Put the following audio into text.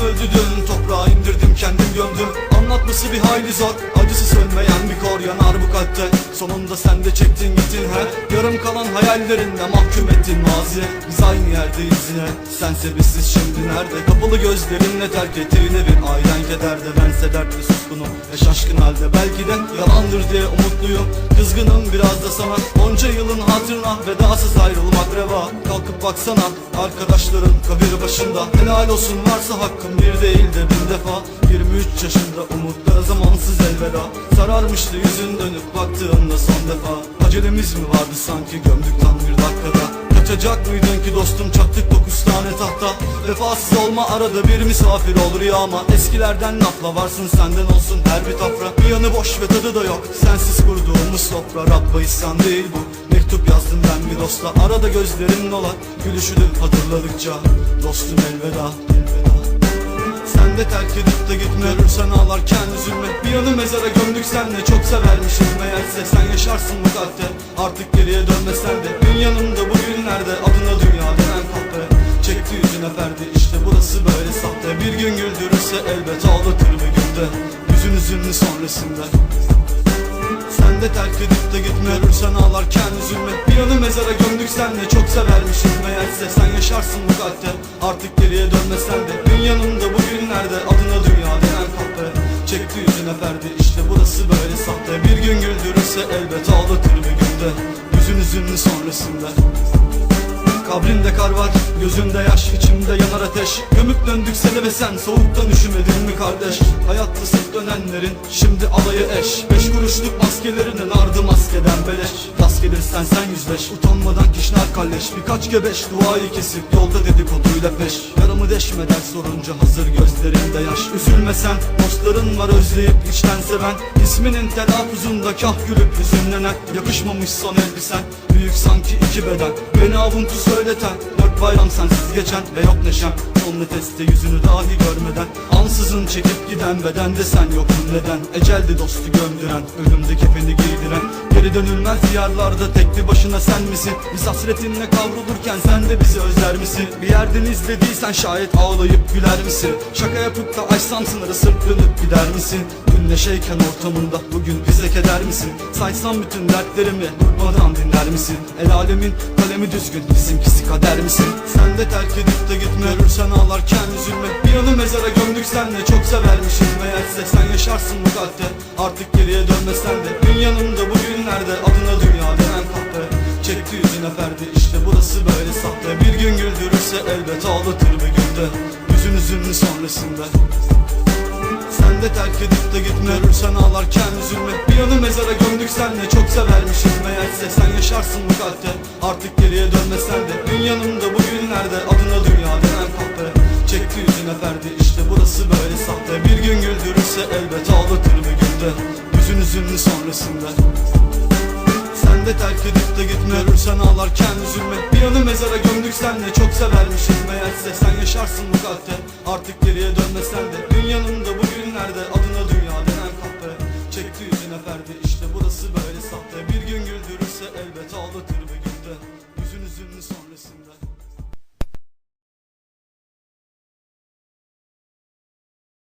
öldü dün Toprağa indirdim kendim gömdüm. Anlatması bir hayli zor Acısı sönmeyen bir kor yanar bu kalpte. Sonunda sen de çektin gittin he Yarım kalan hayallerinle mahkum ettin maziye. Biz aynı yerdeyiz yine Sense bizsiz şimdi nerede? Kapalı gözlerinle terk ettiğin evin Ailen kederde. Bense dertli suskunum Ve şaşkın halde. Belki de yalandır diye umutluyum Kızgınım biraz da sana. Onca yılın hatırına Vedasız ayrılmak reva. Kalkıp baksana Arkadaşların kabir başında. Helal olsun varsa hakkım bir değil de bin defa. 23 yaşında umutlara zamansız elveda. Sararmıştı yüzün dönüp baktığımda son defa. Acelemiz mi vardı sanki gömdük tam bir dakikada? Kaçacak mıydın ki dostum çaktık dokuz tane tahta Vefasız olma arada bir misafir olur ya ama Eskilerden lafla varsın senden olsun her bir tafra Bir yanı boş ve tadı da yok sensiz kurduğumuz sofra. Rabba isyan değil bu Mektup yazdım ben bir dosta. Arada gözlerin dolar Gülüşünü hatırladıkça Dostum elveda sen de terk edip de gitme Görürsen ağlarken üzülme. Bir yanı mezara gömdük senle Çok severmişiz meğerse Sen yaşarsın bu kalpte Artık geriye dönmesen de. Gün yanımda bugünlerde Çekti yüzüne ferdi işte burası böyle. Sahte Bir gün güldürürse elbet ağlatır bir günde. Yüzün üzünlü sonrasında. Sen de terk edip de gitme Görürsen ağlarken üzülme. Bir yanı mezara gömdük. Senle Çok severmişiz meğerse Sen yaşarsın bu kalpte. Artık geriye dönmesen de. Gün yanımda bugünlerde Adına dünya denen kahpe Çekti yüzüne ferdi işte burası böyle. Sahte Bir gün güldürürse elbet ağlatır bir günde. Yüzün üzünlü sonrasında. Kabrinde kar var, gözümde yaş, içimde yanar ateş. Gömüp döndük seni ve sen soğuktan üşümedin mi kardeş? Hayatta sık dönenlerin şimdi alayı eş. Beş kuruşluk maskelerinin ardı maskeden beleş. Tas gelirsen sen yüzleş, utanmadan kişner kalleş. Birkaç gebeş duayı kesip yolda dedikoduyla peş. Yaramı deşmeden sorunca hazır gözlerinde yaş. Üzülme sen, dostların var özleyip içten seven. İsminin telaffuzunda kah gülüp hüzünlenen. Yakışmamış son elbisen, büyük sanki iki beden. Beni avuntu söyleten bayram sensiz geçen ve yok neşem Son nefeste yüzünü dahi görmeden Ansızın çekip giden bedende sen yoksun neden? Eceldi dostu gömdüren Ölümde kefeni giydiren. Geri dönülmez diyarlarda tek bir başına sen misin? Biz hasretinle kavrulurken sen de bizi özler misin? Bir yerden izlediysen şayet ağlayıp güler misin? Şaka yapıp da açsam sınırı sırt dönüp gider misin? Dün neşeyken ortamında bugün bize keder misin? Saysam bütün dertlerimi durmadan dinler misin? El alemin kalemi düzgün bizimkisi kader misin? Sen de terk edip de gitme Görürsen Sen yaşarsın bu kalpte. Artık geriye dönmesen de. Gün yanımda bugünlerde adına dünya denen kahpe. Çekti yüzüne ferdi. İşte burası böyle sahte. Bir gün güldürürse elbet ağlatır bir günde. Yüzün üzünlü sonrasında. Sen de terk edip de gitme. Görürsen ağlarken üzülme. Bir yanı mezara gömdük senle. Çok severmişiz meğerse. Sen yaşarsın bu kalpte. Artık geriye dönmesen de. Gün yanımda bugünlerde Adına dünya denen kahpe çekti yüzüne ferdi işte burası böyle sahte. Bir gün güldürürse elbet ağlatır bir günde. Yüzün üzünün sonrasında. Sen de terk edip de gitme. Ölürsen ağlarken üzülme. Bir anı mezara gömdük senle Çok severmişiz. Meğerse Sen yaşarsın bu kalpte. Artık geriye dönmesen de. Dünyanın da bugünlerde Adına dünya denen kahpe. Çekti yüzüne ferdi işte burası böyle sahte. Bir gün güldürürse elbet ağlatır bir günde. Yüzün üzünün sonrasında.